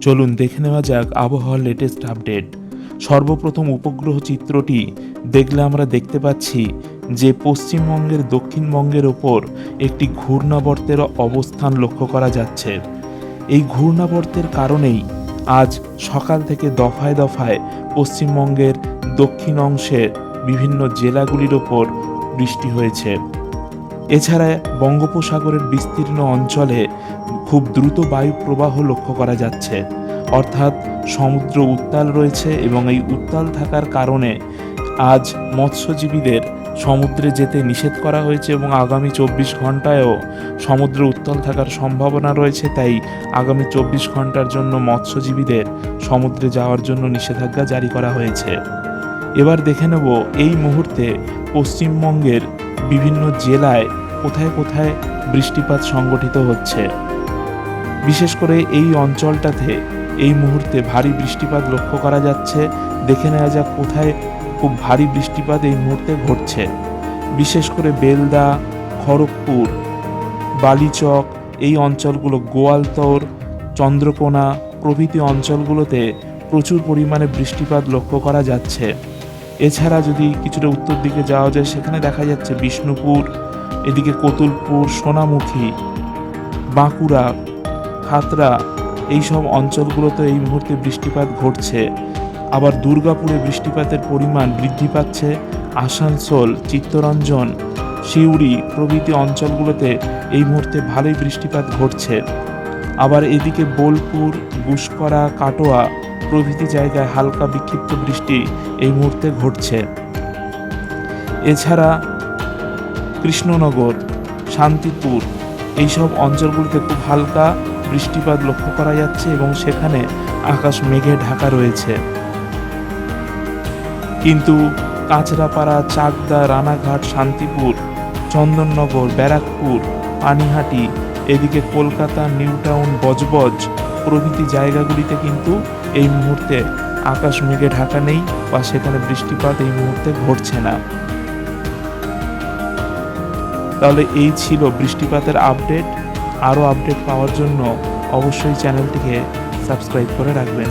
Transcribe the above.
চলুন দেখে নেওয়া যাক আবহাওয়ার লেটেস্ট আপডেট সর্বপ্রথম উপগ্রহ চিত্রটি দেখলে আমরা দেখতে পাচ্ছি যে পশ্চিমবঙ্গের দক্ষিণবঙ্গের ওপর একটি ঘূর্ণাবর্তের অবস্থান লক্ষ্য করা যাচ্ছে। এই ঘূর্ণাবর্তের কারণেই আজ সকাল থেকে দফায় দফায় পশ্চিমবঙ্গের দক্ষিণ অংশের বিভিন্ন জেলাগুলির ওপর বৃষ্টি হয়েছে। এছাড়া বঙ্গোপসাগরের বিস্তীর্ণ অঞ্চলে খুব দ্রুত বায়ু প্রবাহ লক্ষ্য করা যাচ্ছে। অর্থাৎ সমুদ্র উত্তাল রয়েছে এবং এই উত্তাল থাকার কারণে আজ মৎস্যজীবীদের সমুদ্রে যেতে নিষেধ করা হয়েছে এবং আগামী চব্বিশ ঘন্টায়ও সমুদ্র উত্তাল থাকার সম্ভাবনা রয়েছে। তাই আগামী চব্বিশ ঘণ্টার জন্য মৎস্যজীবীদের সমুদ্রে যাওয়ার জন্য নিষেধাজ্ঞা জারি করা হয়েছে। এবার দেখে নেব এই মুহূর্তে পশ্চিমবঙ্গের বিভিন্ন জেলায় কোথায় কোথায় বৃষ্টিপাত সংগঠিত হচ্ছে। বিশেষ করে এই অঞ্চলটাতে এই মুহূর্তে ভারী বৃষ্টিপাত লক্ষ্য করা যাচ্ছে। দেখে নেওয়া যাক কোথায় খুব ভারী বৃষ্টিপাত এই মুহূর্তে ঘটছে। বিশেষ করে বেলদা, খড়গপুর, বালিচক, এই অঞ্চলগুলো, গোয়ালতর, চন্দ্রকোনা প্রভৃতি অঞ্চলগুলোতে প্রচুর পরিমাণে বৃষ্টিপাত লক্ষ্য করা যাচ্ছে। এছাড়া যদি কিছুটা উত্তর দিকে যাওয়া যায়, সেখানে দেখা যাচ্ছে বিষ্ণুপুর এদিকে কতুলপুর, সোনামুখী, বাঁকুড়া, খাতড়া, এইসব অঞ্চলগুলোতে এই মুহূর্তে বৃষ্টিপাত ঘটছে। আবার দুর্গাপুরে বৃষ্টিপাতের পরিমাণ বৃদ্ধি পাচ্ছে। আসানসোল, চিত্তরঞ্জন, সিউড়ি প্রভৃতি অঞ্চলগুলোতে এই মুহূর্তে ভালোই বৃষ্টিপাত ঘটছে। আবার এদিকে বোলপুর, গুসকরা, কাটোয়া প্রভৃতি জায়গায় হালকা বিক্ষিপ্ত বৃষ্টি এই মুহূর্তে ঘটছে। এছাড়া কৃষ্ণনগর, শান্তিপুর, এইসব অঞ্চলগুলিতে খুব হালকা বৃষ্টিপাত লক্ষ্য করা যাচ্ছে এবং সেখানে আকাশ মেঘে ঢাকা রয়েছে। কিন্তু কাঁচরাপাড়া, চাকদা, রানাঘাট, শান্তিপুর, চন্দননগর, ব্যারাকপুর, পানিহাটি, এদিকে কলকাতা নিউ টাউন বজবজ প্রভৃতি জায়গাগুলিতে কিন্তু এই মুহূর্তে আকাশ মেঘে ঢাকা নেই বা সেখানে বৃষ্টিপাত এই মুহূর্তে ঘটছে না। তাহলে এই ছিল বৃষ্টিপাতের আপডেট। আরও আপডেট পাওয়ার জন্য অবশ্যই চ্যানেলটিকে সাবস্ক্রাইব করে রাখবেন।